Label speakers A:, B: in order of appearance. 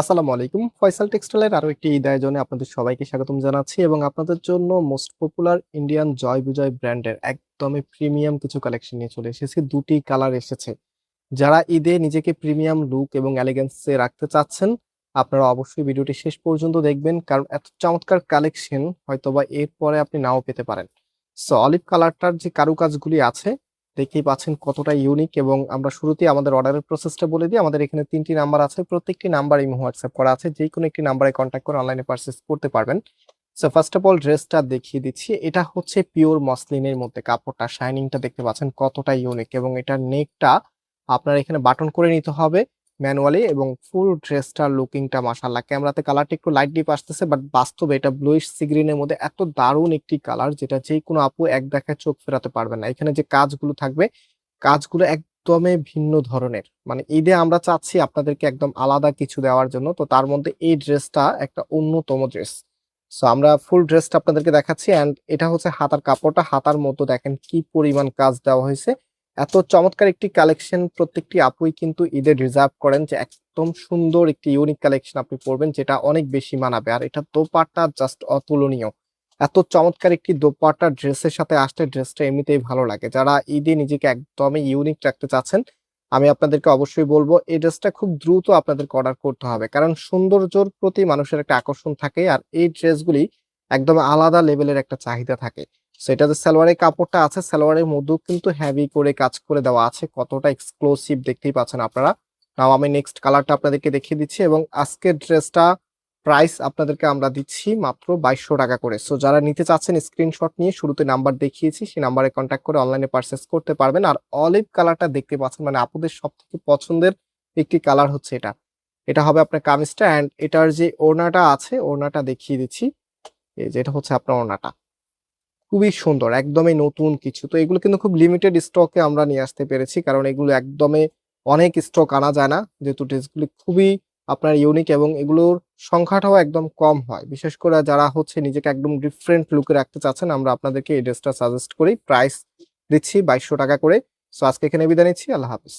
A: আসসালামু আলাইকুম। ফয়সাল টেক্সটাইলের আরও একটি ঈদ আয়োজনে আপনাদের সবাইকে স্বাগতম জানাচ্ছি এবং আপনাদের জন্য most popular Indian Joy Bijoy ব্র্যান্ডের একদমই প্রিমিয়াম কিছু কালেকশন নিয়ে চলে এসেছে। দুটি কালার এসেছে। যারা ঈদে নিজেকে প্রিমিয়াম লুক এবং এলিগেন্সে রাখতে চাচ্ছেন, আপনারা অবশ্যই ভিডিওটি শেষ পর্যন্ত দেখবেন কারণ এত চমৎকার কালেকশন হয়তোবা এরপরে আপনি নাও পেতে পারেন। সো অলিভ কালারটার যে কারুকাজগুলি আছে দেখতেই পাচ্ছেন কতটা ইউনিক এবং আমরা শুরুতেই আমাদের অর্ডারের প্রসেসটা বলে দিই। আমাদের এখানে তিনটি নাম্বার আছে। প্রত্যেকটি নাম্বার ইমো হোয়াটসঅ্যাপ করা আছে। যে কোনো একটি নাম্বারে কন্ট্যাক্ট করে অনলাইনে পারচেস করতে পারবেন। সো ফার্স্ট অফ অল ড্রেসটা দেখিয়ে দিচ্ছি। এটা হচ্ছে পিওর মসলিনের মধ্যে কাপড়টা। শাইনিংটা দেখতে পাচ্ছেন কতটা ইউনিক এবং এটার নেকটা আপনার এখানে বাটন করে নিতে হবে। ম্যানুয়ালি এবং ফুল ড্রেসটার লুকিংটা মাসাল্লাহ ক্যামেরাতে কালারটা একটু লাইট ডিপ আসতেছে বাট বাস্তবে এটা ব্লুইশ সিগ্রিনের মধ্যে এত দারুণ একটি কালার যেটা যে কোনো আপু এক দেখায় চোখ ফেরাতে পারবে না। এখানে যে কাজগুলো থাকবে, কাজগুলো একদমই ভিন্ন ধরনের। মানে ঈদে আমরা চাচ্ছি আপনাদেরকে একদম আলাদা কিছু দেওয়ার জন্য, তো তার মধ্যে এই ড্রেসটা একটা অন্যতম ড্রেস। সো আমরা ফুল ড্রেসটা আপনাদেরকে দেখাচ্ছি অ্যান্ড এটা হচ্ছে হাতার কাপড়টা, হাতার মতো দেখেন কি পরিমাণ কাজ দেওয়া হয়েছে। এত চমৎকার একটি কালেকশন প্রত্যেকটি আপুই কিন্তু ঈদে রিজার্ভ করেন যে একদম সুন্দর একটি ইউনিক কালেকশন আপনি পরবেন, যেটা অনেক বেশি মানাবে। আর এটা দোপাট্টা জাস্ট অতুলনীয়। এত চমৎকার একটি দোপাট্টা ড্রেসের সাথে আসলে ড্রেসটা এমনিতেই ভালো লাগে। যারা ঈদে নিজেকে একদমই ইউনিক রাখতে চাচ্ছেন, আমি আপনাদেরকে অবশ্যই বলব, এই ড্রেসটা খুব দ্রুত আপনাদেরকে অর্ডার করতে হবে। কারণ সৌন্দর্যর প্রতি মানুষের একটা আকর্ষণ থাকে, আর এই ড্রেসগুলি একদম আলাদা লেভেলের একটা চাহিদা থাকে। সেটা যে সালোয়ারের কাপড়টা আছে, সালোয়ারের মধ্যেও কিন্তু হেভি করে কাজ করে দেওয়া আছে। কতটা এক্সক্লুসিভ দেখতেই পাচ্ছেন আপনারা। নাও আমি নেক্সট কালারটা আপনাদেরকে দেখিয়ে দিচ্ছি এবং আজকের ড্রেসটা প্রাইস আপনাদেরকে আমরা দিচ্ছি মাত্র বাইশশো টাকা করে। সো যারা নিতে চাচ্ছেন স্ক্রিনশট নিয়ে শুরুতে নাম্বার দেখিয়েছি, সেই নাম্বারে কন্ট্যাক্ট করে অনলাইনে পারচেস করতে পারবেন। আর অলিভ কালারটা দেখতে পাচ্ছেন মানে আপুদের সব থেকে পছন্দের একটি কালার হচ্ছে এটা। এটা হবে আপনার কামিজটা অ্যান্ড এটার যে ওড়নাটা আছে, ওড়নাটা দেখিয়ে দিচ্ছি। এই যে এটা হচ্ছে আপনার ওড়নাটা। খুবই সুন্দর, একদমই নতুন কিছু। তো এগুলো কিন্তু খুব লিমিটেড স্টকে আমরা নিয়ে আসতে পেরেছি, কারণ এগুলো একদমই অনেক স্টক আনা যায় না। যেহেতু ড্রেসগুলি খুবই আপনার ইউনিক এবং এগুলোর সংখ্যাটাও একদম কম হয়। বিশেষ করে যারা হচ্ছে নিজেকে একদম ডিফারেন্ট লুকে রাখতে চাচ্ছেন, আমরা আপনাদেরকে এই ড্রেসটা সাজেস্ট করি। প্রাইস দিচ্ছি বাইশশো টাকা করে। সো আজকে এখানে বিদায় নিচ্ছি, আল্লাহ হাফিজ।